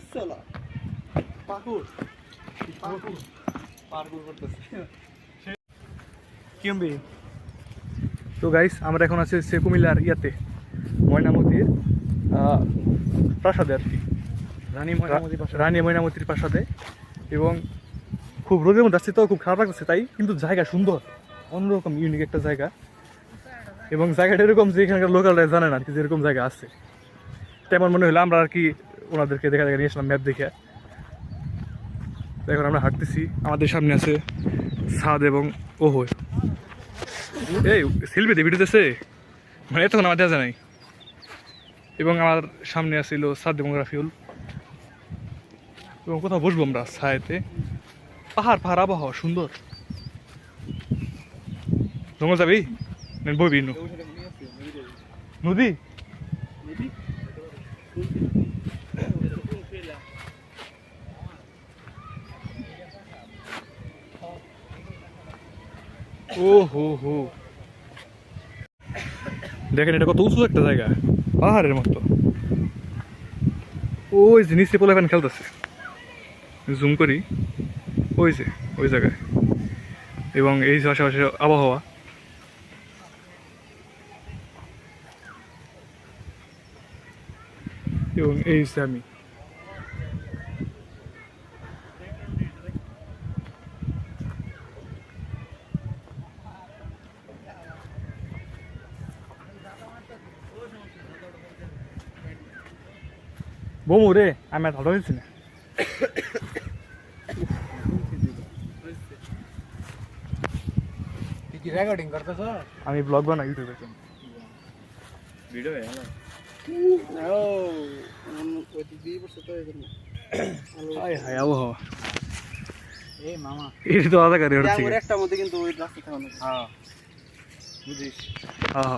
আসসালা পাকুর পাকুর পাকুর করতেছে। কিমবি তো গাইস আমরা এখন আছি সে কুমিল্লার ইয়াতে ময়নামতির প্রাসাদে আর কি। রানী ময়নামতি রানী ময়নামতির প্রাসাদে। এবং খুব রোদের মধ্যে আসছে তো খুব খারাপ লাগছে তাই কিন্তু জায়গা সুন্দর। অন্যরকম ইউনিক একটা জায়গা। এবং জায়গাটা এরকম যে এখানকার লোকালরা জানে না আর কি যেরকম জায়গা আছে। তেমন মনে হলো আমরা আর কি ওনাদেরকে দেখা দেখা নিয়ে ম্যাপ দেখে। এখন আমরা হাঁটতেছি। আমাদের সামনে আছে সাদ এবং ওহো এই সেলফি দে ভিডিওতেছে মানে এতক্ষণ আমার দেখা নাই। এবং আমার সামনে আসছিল সাদ এবং রাফিউল। এবং কোথাও বসবো আমরা ছায়াতে। পাহাড় পাহাড়, আবহাওয়া, সুন্দর। জঙ্গল যাবি? বইবি নদী? ও হো হো দেখেন, এটা কত উঁচু একটা জায়গা। পাহাড়ের মতো। ওই যে নিচে পোলাপান খেলতেছে। জুম করি। ওই যে, ওই জায়গায়। এবং এই যে আশেপাশে আবহাওয়া। এবং এই যে আমি। বমু রে আমি আর ভালো হয়েছি না রেকর্ডিং করতেছ আমি ব্লগ বানাই ইউটিউবে ভিডিও হয়ে বসে তো আধা গাড়ি হচ্ছে একটা মধ্যে কিন্তু ওই রাস্তা থাকানো হ্যাঁ বুঝিস। হ্যাঁ